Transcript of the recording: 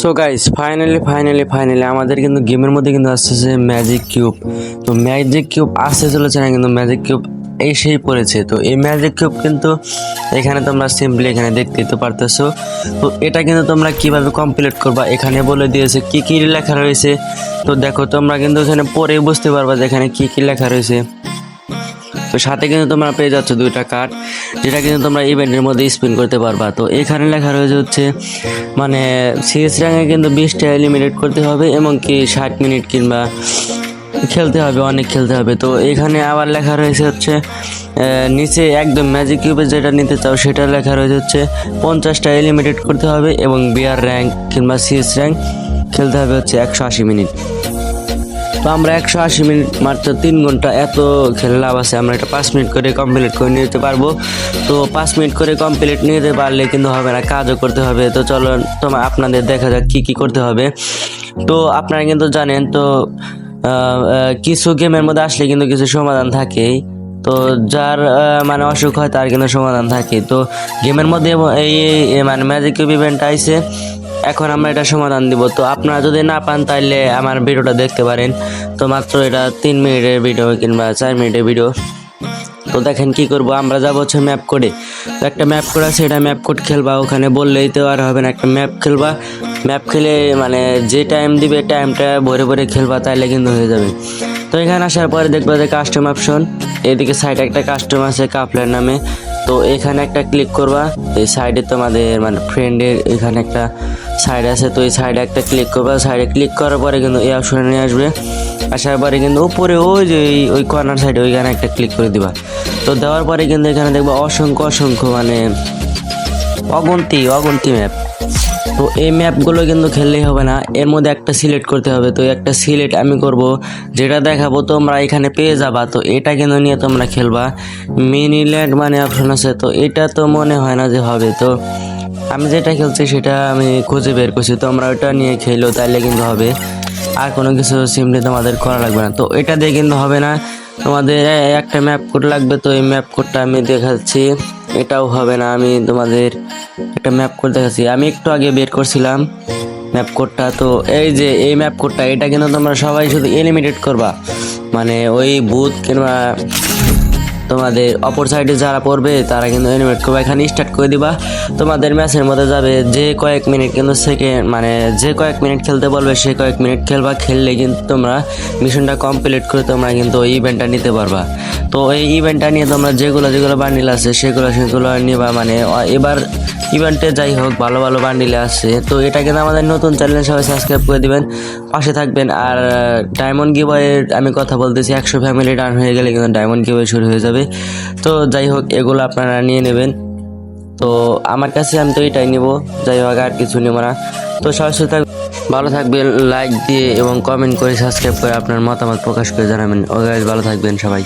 So guys finally finally finally আমাদের কিন্তু গেমের মধ্যে কিন্তু আসতেছে ম্যাজিক কিউব তো ম্যাজিক কিউব আসতে চলেছে না, কিন্তু ম্যাজিক কিউব এসেই পড়েছে। তো এই ম্যাজিক কিউব কিন্তু এখানে তোমরা সিম্পলি এখানে দেখতেই তো পারতেছো। তো এটা কিন্তু তোমরা কীভাবে কমপ্লিট করবা, এখানে বলে দিয়েছে কি কি লেখা রয়েছে। তো দেখো, তোমরা কিন্তু এখানে পরে বুঝতে পারবা যে এখানে কি কি লেখা রয়েছে। তো সাথে কিন্তু তোমরা পেয়ে যাচ্ছ দুইটা কার্ড যেটা কিন্তু তোমরা ইভেন্টের মধ্যে স্পিন করতে পারবা। তো এখানে লেখা রয়েছে হচ্ছে মানে সিএস র্যাঙ্কে কিন্তু বিশটা এলিমিনেট করতে হবে এবং কি ষাট মিনিট কিংবা খেলতে হবে, অনেক খেলতে হবে। তো এখানে আবার লেখা রয়েছে হচ্ছে নিচে একদম ম্যাজিক কিউবে যেটা নিতে চাও, সেটা লেখা রয়েছে হচ্ছে, পঞ্চাশটা এলিমিনেট করতে হবে এবং বিআর র্যাঙ্ক কিংবা সিএস র্যাঙ্ক খেলতে হবে হচ্ছে একশো আশি মিনিট তো আমরা একশো আশি মিনিট মাত্র তিন ঘণ্টা এত খেলে লাভ আছে। আমরা এটা পাঁচ মিনিট করে কমপ্লিট করে নিয়ে যেতে পারব। তো পাঁচ মিনিট করে কমপ্লিট নিয়ে যেতে পারলে কিন্তু হবে না, কাজও করতে হবে। তো চলো তোমার আপনাদের দেখা যাক কী কী করতে হবে। তো আপনারা কিন্তু জানেন তো কিছু গেমের মধ্যে আসলে কিন্তু কিছু সমাধান থাকেই। তো যার মানে অসুখ হয় তার কিন্তু সমাধান থাকে। তো গেমের মধ্যে এই মানে ম্যাজিক ইভেন্ট আইছে। এখন আমরা এটা সমাধান দিব। তো আপনারা যদি না পান তাহলে আমার ভিডিওটা দেখতে পারেন। তো মাত্র এটা তিন মিনিটের ভিডিও কিংবা চার মিনিটের ভিডিও। তো দেখেন কি করব, আমরা যাব হচ্ছে ম্যাপ কোডে। তো একটা ম্যাপ কোড আছে, এটা ম্যাপ কোড খেলবা। ওখানে বললেই তো আর হবে না, একটা ম্যাপ খেলবা। ম্যাপ খেলে মানে যে টাইম দিবে টাইমটা ভরে ভরে খেলবা, তাইলে কিন্তু হয়ে যাবে। তো এখানে আসার পরে দেখবা যে কাস্টম অপশন এদিকে সাইডে একটা কাস্টম আছে কাপলার নামে। তো এখানে একটা ক্লিক করবা, এই সাইডে তোমাদের মানে ফ্রেন্ডের এখানে একটা সাইড আছে, তো এই সাইডে একটা ক্লিক করবা সাইডে ক্লিক করার পরে কিন্তু এই অপশনে নিয়ে আসবে। আসার পরে কিন্তু উপরে ওই যে ওই কর্নার সাইডে ওইখানে একটা ক্লিক করে দিবা। তো দেওয়ার পরে কিন্তু এখানে দেখবা অসংখ্য অসংখ্য মানে অগন্তি অগন্তি ম্যাপ তো এই ম্যাপগুলো কিন্তু খেললেই হবে না। এর মধ্যে একটা সিলেক্ট করতে হবে। তো একটা সিলেক্ট আমি করব, যেটা দেখাবো তোমরা এখানে পেয়ে যাবা। তো এটা কিন্তু নিয়ে তোমরা খেলবা? মিনি ল্যান্ড মানে অপশন আছে। তো এটা তো মনে হয় না যে হবে। তো আমি যেটা খেলছি সেটা আমি খুঁজে বের করছি। তোমরা ওটা নিয়ে খেলো, তাইলে কিন্তু হবে। আর কোনো কিছু সিমলি তোমাদের করা লাগবে না। তো এটা দিয়ে কিন্তু হবে না। তোমাদের একটা ম্যাপ কোড লাগবে। তো এই ম্যাপ কোডটা আমি দেখাচ্ছি। এটাও হবে না, আমি তোমাদের একটা ম্যাপ কোড দেখাচ্ছি। আমি একটু আগে বের করছিলাম ম্যাপ কোডটা তো এই যে এই ম্যাপ কোডটা এটা কিন্তু তোমরা সবাই শুধু এলিমিনেট করবা। মানে ওই বুথ কিংবা তোমাদের অপর সাইডে যারা পড়বে, তারা কিন্তু এনিমেট করবে। এখানে স্টার্ট করে দিবা। তোমাদের ম্যাচের মধ্যে যাবে যে কয়েক মিনিট কিন্তু সেকেন্ড মানে যে কয়েক মিনিট খেলতে বলবে, সে কয়েক মিনিট খেলবা। খেললে কিন্তু তোমরা মিশনটা কমপ্লিট করে তোমরা কিন্তু ওই ইভেন্টটা নিতে পারবা। তো এই ইভেন্টটা নিয়ে তোমরা যেগুলো যেগুলো বান্ডিল আছে, সেগুলো সেগুলো নিবা মানে এবার ইভেন্টে যাই হোক, ভালো ভালো বান্ডিলে আছে। তো এটা কিন্তু আমাদের নতুন চ্যানেল সবাই সাবস্ক্রাইব করে দিবেন, পাশে থাকবেন। আর ডায়মন্ড গিবয়ের আমি কথা বলতেছি, একশো ফ্যামিলি ডান হয়ে গেলে কিন্তু ডায়মন্ড গিবয় শুরু হয়ে যাবে। তো যাই হোক, এগুলো আপনারা নিয়ে নেবেন। তো আমার কাছে আমি তো এটাই নেব, যাই হোক, আর কিছু নেব না। তো সবাই থাক ভালো থাকবেন লাইক দিয়ে এবং কমেন্ট করে সাবস্ক্রাইব করে আপনার মতামত প্রকাশ করে জানাবেন। ও ভালো থাকবেন সবাই।